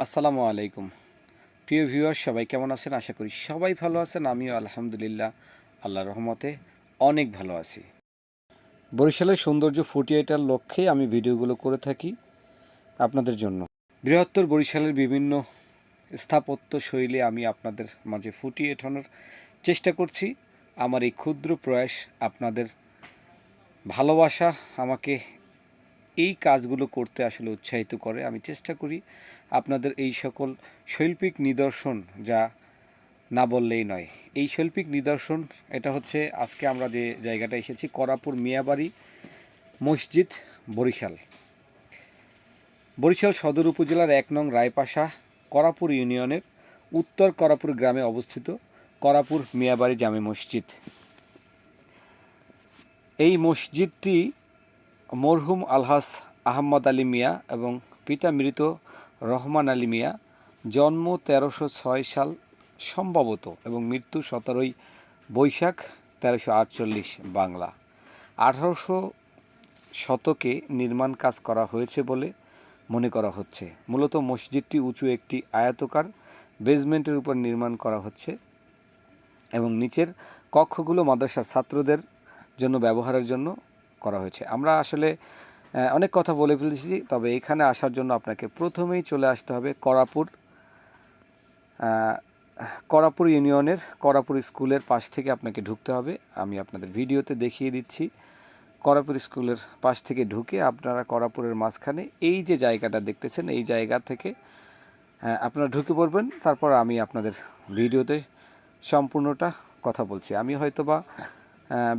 আসসালামু আলাইকুম। প্রিয় ভিউয়ার সবাই কেমন আছেন? আশা করি সবাই ভালো আছেন। আমিও আলহামদুলিল্লাহ, আল্লাহর রহমতে অনেক ভালো আছি। বরিশালের সৌন্দর্য ফুটিয়ে ওঠার লক্ষ্যে আমি ভিডিওগুলো করে থাকি আপনাদের জন্য। বৃহত্তর বরিশালের বিভিন্ন স্থাপত্য শৈলী আমি আপনাদের মাঝে ফুটিয়ে ওঠানোর চেষ্টা করছি। আমার এই ক্ষুদ্র প্রয়াস আপনাদের ভালোবাসা আমাকে এই কাজগুলো করতে আসলে উৎসাহিত করে। আমি চেষ্টা করি আপনাদের এই সকল শৈল্পিক নিদর্শন যা না বললেই নয়। এই শৈল্পিক নিদর্শন, এটা হচ্ছে আজকে আমরা যে জায়গাটা এসেছি, করাপুর মিয়াবাড়ি মসজিদ, বরিশাল। বরিশাল সদর উপজেলার এক নং রায়পাশা করাপুর ইউনিয়নের উত্তর করাপুর গ্রামে অবস্থিত করাপুর মিয়াবাড়ি জামে মসজিদ। এই মসজিদটি মরহুম আলহাস আহমদ আলী মিয়া এবং পিতা মৃত রহমান আলী মিয়া জন্ম তেরোশো ছয় সাল সম্ভবত এবং মৃত্যু সতেরোই বৈশাখ তেরোশো আটচল্লিশ বাংলা। আঠারোশো শতকে নির্মাণ কাজ করা হয়েছে বলে মনে করা হচ্ছে। মূলত মসজিদটি উঁচু একটি আয়তকার বেসমেন্টের উপর নির্মাণ করা হচ্ছে এবং নিচের কক্ষগুলো মাদ্রাসার ছাত্রদের জন্য ব্যবহারের জন্য করা হয়েছে। আমরা আসলে অনেক কথা বলে ফেলেছি, তবে এখানে আসার জন্য আপনাকে প্রথমেই চলে আসতে হবে করাপুর করাপুর ইউনিয়নের, করাপুর স্কুলের পাশ থেকে আপনাকে ঢুকতে হবে। আমি আপনাদের ভিডিওতে দেখিয়ে দিচ্ছি, করাপুর স্কুলের পাশ থেকে ঢুকে আপনারা করাপুরের মাঝখানে এই যে জায়গাটা দেখতেছেন, এই জায়গা থেকে আপনারা ঢুকে পড়বেন, তারপর আমি আপনাদের ভিডিওতে সম্পূর্ণটা কথা বলছি। আমি হয়তোবা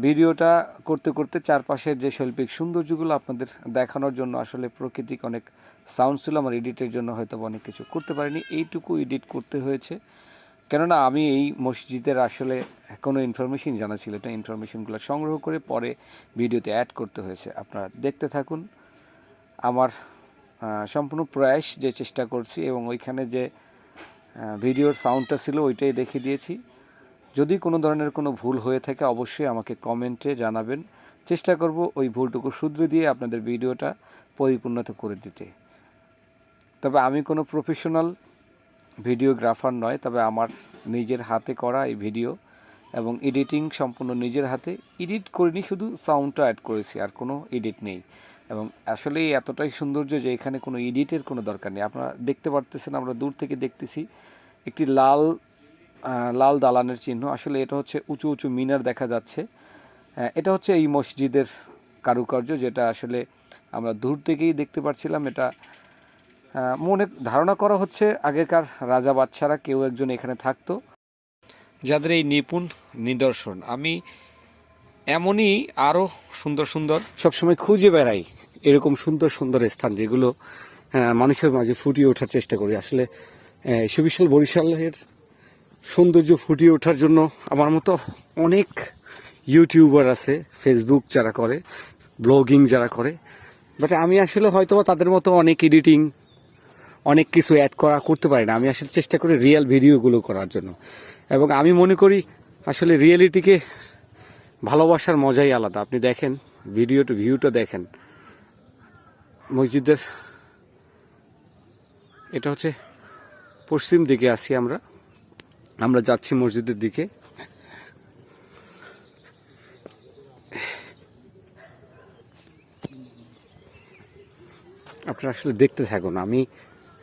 ভিডিওটা করতে করতে চারপাশের যে শৈল্পিক সৌন্দর্যগুলো আপনাদের দেখানোর জন্য আসলে প্রকৃতিক অনেক সাউন্ড ছিল, আমার এডিটের জন্য হয়তো অনেক কিছু করতে পারিনি। এইটুকু এডিট করতে হয়েছে। কেননা আমি এই মসজিদের আসলে কোনো ইনফরমেশন জানা ছিল এটা ইনফরমেশনগুলো সংগ্রহ করে পরে ভিডিওতে অ্যাড করতে হয়েছে। আপনারা দেখতে থাকুন। আমার সম্পূর্ণ প্রয়াস যে চেষ্টা করছি এবং ওইখানে যে ভিডিওর সাউন্ডটা ছিল ওইটাই রেখে দিয়েছি। যদি কোনো ধরনের কোনো ভুল হয়ে থাকে, অবশ্যই আমাকে কমেন্টে জানাবেন। চেষ্টা করব ওই ভুলটুকু শুধরে দিয়ে আপনাদের ভিডিওটা পরিপূর্ণতা করে দিতে। তবে আমি কোনো প্রফেশনাল ভিডিওগ্রাফার নয়, তবে আমার নিজের হাতে করা এই ভিডিও এবং এডিটিং সম্পূর্ণ নিজের হাতে। এডিট করিনি, শুধু সাউন্ডটা অ্যাড করেছি, আর কোনো এডিট নেই। এবং আসলে এতটাই সৌন্দর্য যে এখানে কোনো এডিটের কোনো দরকার নেই। আপনারা দেখতে পারতেছেন, আমরা দূর থেকে দেখতেছি, একটি লাল লাল দালানের চিহ্ন। আসলে এটা হচ্ছে উঁচু উঁচু মিনার দেখা যাচ্ছে। এটা হচ্ছে এই মসজিদের কারুকার্য যেটা আসলে আমরা দূর থেকেই দেখতে পাচ্ছিলাম এটা মনে, ধারণা করা হচ্ছে আগেকার রাজা বাদশারা কেউ একজন এখানে থাকতো, যাদের এই নিপুণ নিদর্শন। আমি এমনই আরও সুন্দর সুন্দর সবসময় খুঁজে বেড়াই এরকম সুন্দর সুন্দর স্থান যেগুলো মানুষের মাঝে ফুটিয়ে ওঠার চেষ্টা করি। আসলে সুবিশাল বরিশালের সৌন্দর্য ফুটিয়ে ওঠার জন্য আমার মতো অনেক ইউটিউবার আছে ফেসবুক যারা করে, ব্লগিং যারা করে। বাট আমি আসলে হয়তো তাদের মতো অনেক এডিটিং অনেক কিছু অ্যাড করা করতে পারি না। আমি আসলে চেষ্টা করি রিয়েল ভিডিওগুলো করার জন্য। এবং আমি মনে করি আসলে রিয়েলিটিকে ভালোবাসার মজাই আলাদা। আপনি দেখেন ভিডিওটা ভিউটা দেখেন। মসজিদের, এটা হচ্ছে পশ্চিম দিকে আসি আমরা। আমরা যাচ্ছি মসজিদের দিকে। আপনারা আসলে দেখতে থাকুন আমি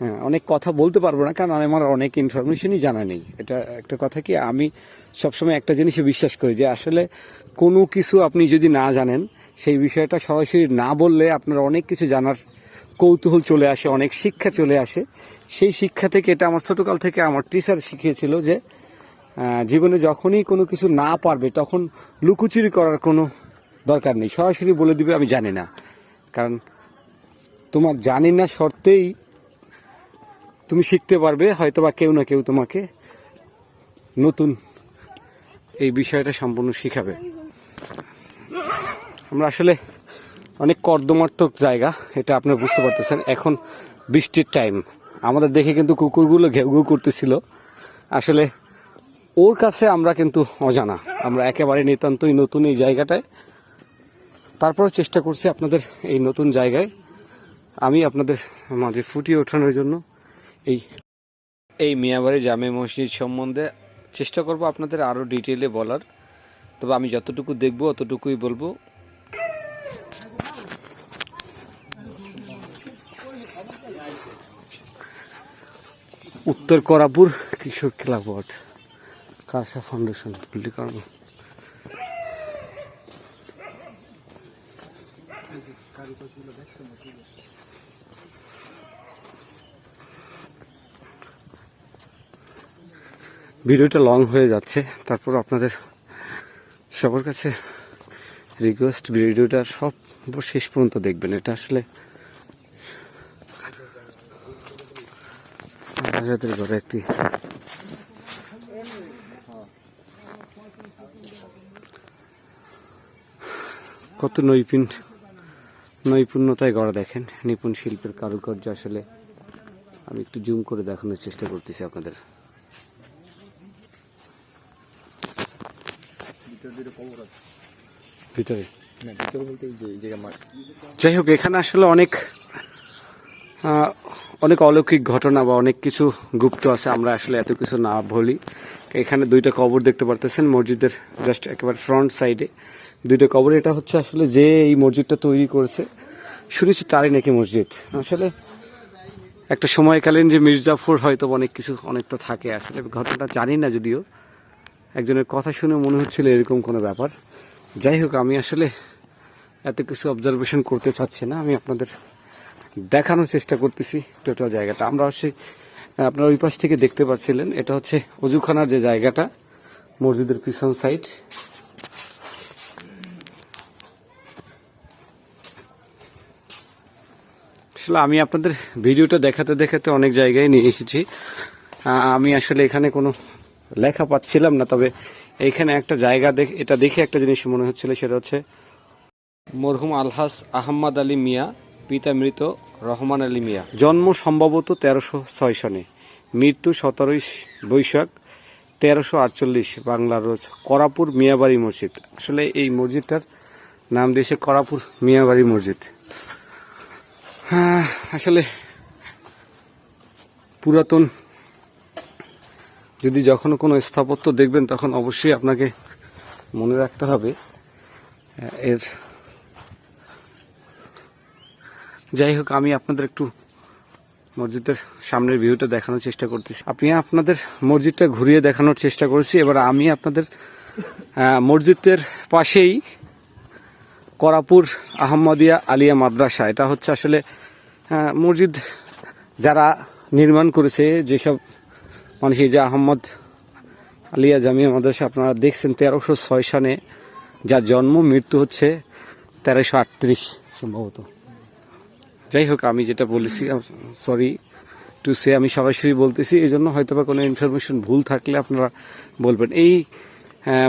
হ্যাঁ, অনেক কথা বলতে পারব না কারণ আমার অনেক ইনফরমেশনই জানা নেই। এটা একটা কথা কি আমি সবসময় একটা জিনিসে বিশ্বাস করি যে আসলে কোনো কিছু আপনি যদি না জানেন সেই বিষয়টা সরাসরি না বললে আপনার অনেক কিছু জানার কৌতূহল চলে আসে, অনেক শিক্ষা চলে আসে। সেই শিক্ষা থেকে এটা আমার ছোটকাল থেকে আমার টিচার শিখিয়েছিল যে জীবনে যখনই কোনো কিছু না পারবে তখন লুকোচুরি করার কোনো দরকার নেই। সরাসরি বলে দিবে, আমি জানি না। কারণ তোমার জানি না শর্তেই তুমি শিখতে পারবে হয়তো বা কেউ না কেউ তোমাকে নতুন এই বিষয়টা সম্পূর্ণ শিখাবে। আমরা আসলে অনেক কর্দমার্থক জায়গা, এটা আপনারা বুঝতে পারতেছেন। এখন বৃষ্টির টাইম আমাদের দেখে কিন্তু কুকুরগুলো ঘেউ ঘেউ করতেছিল। আসলে ওর কাছে আমরা কিন্তু অজানা। আমরা একেবারে নিতান্তই নতুন এই জায়গাটায়। তারপরে চেষ্টা করছি আপনাদের এই নতুন জায়গায়। আমি আপনাদের মাঝে ফুটিয়ে ওঠানোর জন্য এই এই মিয়াবাড়ি জামে মসজিদ সম্বন্ধে চেষ্টা করব আপনাদের আরও ডিটেলে বলার। তবে আমি যতটুকু দেখব, অতটুকুই বলব। উত্তর করাপুর কৃষক ক্লাব ওয়ার্ড কারসা ফাউন্ডেশন পল্লিকর্ম ভিডিওটা লং হয়ে যাচ্ছে, তারপর আপনাদের সবার কাছে রিকোয়েস্ট ভিডিওটা সব শেষ পর্যন্ত দেখবেন। এটা আসলে রাজাদের ঘরে একটি কত নৈপুণ নৈপুণ্যতায় গড়া দেখেন। নিপুণ শিল্পের কারুকার্য আসলে আমি একটু জুম করে দেখানোর চেষ্টা করতেছি আপনাদের। ভিতরে যাই হোক এখানে আসলে অনেক অনেক অলৌকিক ঘটনা বা অনেক কিছু গুপ্ত আছে আমরা আসলে এত কিছু না বলি। এখানে দুইটা কবর দেখতে পারতেছেন মসজিদের জাস্ট একেবারে ফ্রন্ট সাইডে দুইটা কবর এটা হচ্ছে আসলে যে এই মসজিদটা তৈরি করেছে শুনেছি তারই নাকি মসজিদ। আসলে একটা সময়কালীন যে মির্জাফর হয়তো অনেক কিছু অনেক তো থাকে আসলে ঘটনাটা জানি না যদিও। একজনের কথা শুনে মনে হচ্ছিল এরকম কোনো ব্যাপার। যাই হোক, আমি আসলে এত কিছু অবজারভেশন করতে চাচ্ছি না। আমি আপনাদের দেখানোর চেষ্টা করতেছি টোটাল জায়গাটা। আমরা অবশ্যই আপনারা ওই পাশ থেকে দেখতে পাচ্ছিলেন, এটা হচ্ছে অজুখানার যে জায়গাটা, মসজিদের পিছন সাইড আসলে আমি আপনাদের ভিডিওটা দেখাতে দেখাতে অনেক জায়গায় নিয়ে এসেছি। আমি আসলে এখানে কোনো লেখা পাচ্ছিলাম না, তবে এইখানে একটা জায়গা দেখে এটা দেখে একটা জিনিস মনে হচ্ছিল, সেটা হচ্ছে মরহুম আলহাস আহম্মদ আলী মিয়া, পিতা মৃত রহমান আলী মিয়া। জন্ম সম্ভবত তেরোশো ছয় সনে। মৃত্যু সতেরোই বৈশাখ তেরোশো আটচল্লিশ বাংলার রোজ করাপুর মিয়াবাড়ি মসজিদ। আসলে এই মসজিদটার নাম দিয়েছে করাপুর মিয়াবাড়ি মসজিদ। হ্যাঁ আসলে পুরাতন যদি যখন কোনো স্থাপত্য দেখবেন, তখন অবশ্যই আপনাকে মনে রাখতে হবে এর যাই হোক, আমি আপনাদের একটু মসজিদের সামনের ভিউটা দেখানোর চেষ্টা করতেছি। আপনি আপনাদের মসজিদটা ঘুরিয়ে দেখানোর চেষ্টা করেছি, এবার আমি আপনাদের মসজিদের পাশেই করাপুর আহমদিয়া আলিয়া মাদ্রাসা। এটা হচ্ছে আসলে মসজিদ যারা নির্মাণ করেছে, যেসব মানুষ এই যে আহমদ আলিয়া জামিয়া মাদ্রাসা, আপনারা দেখছেন তেরোশো ছয় সালে যার জন্ম, মৃত্যু হচ্ছে তেরোশো আটত্রিশ সম্ভবত। যাই হোক, আমি যেটা বলেছি সরি টু সে আমি সরাসরি বলতেছি এই জন্য হয়তো বা কোনো ইনফরমেশন ভুল থাকলে আপনারা বলবেন। এই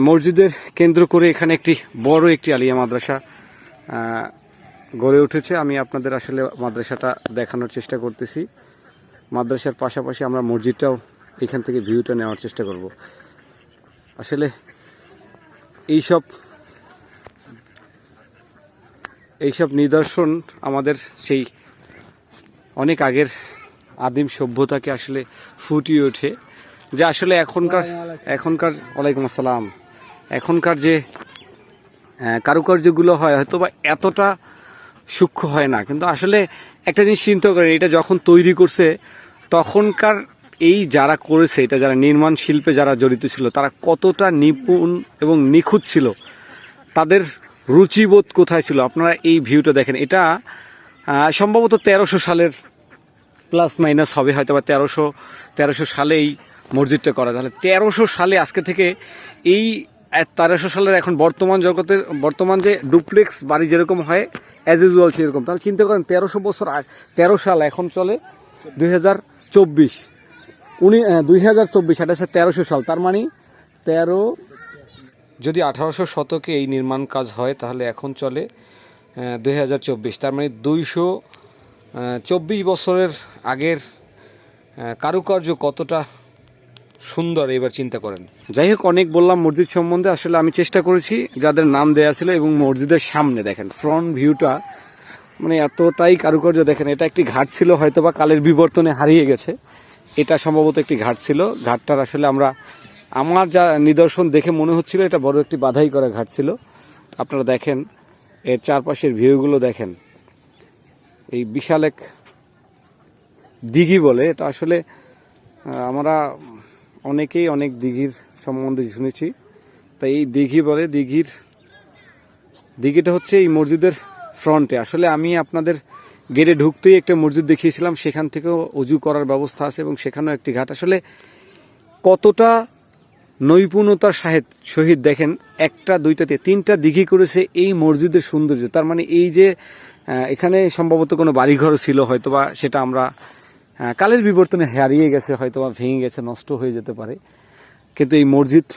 মসজিদের কেন্দ্র করে এখানে একটি বড় একটি আলিয়া মাদ্রাসা গড়ে উঠেছে। আমি আপনাদের আসলে মাদ্রাসাটা দেখানোর চেষ্টা করতেছি। মাদ্রাসার পাশাপাশি আমরা মসজিদটাও এখান থেকে ভিউটা নেওয়ার চেষ্টা করব। আসলে এইসব এইসব নিদর্শন আমাদের সেই অনেক আগের আদিম সভ্যতাকে আসলে ফুটিয়ে ওঠে যে আসলে এখনকার এখনকার ওয়ালাইকুম আসসালাম, এখনকার যে কারুকার্যগুলো হয় হয়তো বা এতটা সূক্ষ্ম হয় না, কিন্তু আসলে একটা জিনিস চিন্তা করেন, এটা যখন তৈরি করছে, তখনকার এই যারা করেছে, এটা যারা নির্মাণ শিল্পে যারা জড়িত ছিল, তারা কতটা নিপুণ এবং নিখুঁত ছিল, তাদের রুচিবোধ কোথায় ছিল? আপনারা এই ভিউটা দেখেন। এটা সম্ভবত তেরোশো সালের প্লাস মাইনাস হবে, হয়তো বা তেরোশো তেরোশো সালে এই মসজিদটা করা। তাহলে তেরোশো সালে আজকে থেকে এই তেরোশো সালের এখন বর্তমান জগতের, বর্তমান যে ডুপ্লেক্স বাড়ি যেরকম হয় অ্যাজ ইউজুয়াল সেরকম। তাহলে চিন্তা করেন, তেরোশো বছর তেরো সাল এখন চলে দুই হাজার চব্বিশ। উনি দুই হাজার চব্বিশ এটা হচ্ছে তেরোশো সাল তার মানে তেরো যদি আঠারোশো শতকে এই নির্মাণ কাজ হয় তাহলে এখন চলে দুই হাজার চব্বিশ তার মানে দুইশো চব্বিশ বছরের আগের কারুকার্য কতটা সুন্দর এবার চিন্তা করেন। যাই হোক অনেক বললাম মসজিদ সম্বন্ধে আসলে আমি চেষ্টা করেছি যাদের নাম দেয়া ছিল এবং মসজিদের সামনে দেখেন ফ্রন্ট ভিউটা মানে এতটাই কারুকার্য দেখেন এটা একটি ঘাট ছিল হয়তো বা কালের বিবর্তনে হারিয়ে গেছে। এটা সম্ভবত একটি ঘাট ছিল। ঘাটটার আসলে আমরা, আমার যা নিদর্শন দেখে মনে হচ্ছিল, এটা বড় একটি বাধাই করা ঘাট ছিল। আপনারা দেখেন, এর চারপাশের ভিউগুলো দেখেন। এই বিশাল এক দিঘি বলে, এটা আসলে আমরা অনেকেই অনেক দিঘির সম্বন্ধে শুনেছি। তাই এই দিঘি বলে, দিঘির, দিঘিটা হচ্ছে এই মসজিদের ফ্রন্টে আসলে আমি আপনাদের গেটে ঢুকতেই একটা মসজিদ দেখিয়েছিলাম, সেখান থেকেও অজু করার ব্যবস্থা আছে এবং সেখানেও একটি ঘাট। আসলে কতটা নৈপুণ্যতার সাহেব, শহীদ দেখেন, একটা দুইটাতে তিনটা দিঘি করেছে এই মসজিদের সৌন্দর্য। তার মানে এই যে এখানে সম্ভবত কোনো বাড়িঘর ছিল হয়তোবা, সেটা আমরা কালের বিবর্তনে হারিয়ে গেছে, হয়তোবা ভেঙে গেছে, নষ্ট হয়ে যেতে পারে। কিন্তু এই মসজিদ,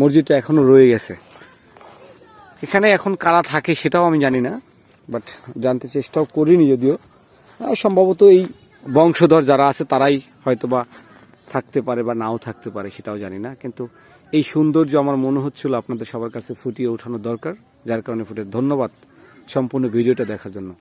মসজিদটা এখনও রয়ে গেছে। এখানে এখন কারা থাকে সেটাও আমি জানি না। বাট জানতে চেষ্টাও করিনি যদিও। সম্ভবত এই বংশধর যারা আছে, তারাই হয়তো বা থাকতে পারে বা নাও থাকতে পারে, সেটাও জানি না। কিন্তু এই সৌন্দর্য আমার মনে হচ্ছিল আপনাদের সবার কাছে ফুটিয়ে ওঠানো দরকার, যার কারণে ফুটে ধন্যবাদ সম্পূর্ণ ভিডিওটা দেখার জন্য।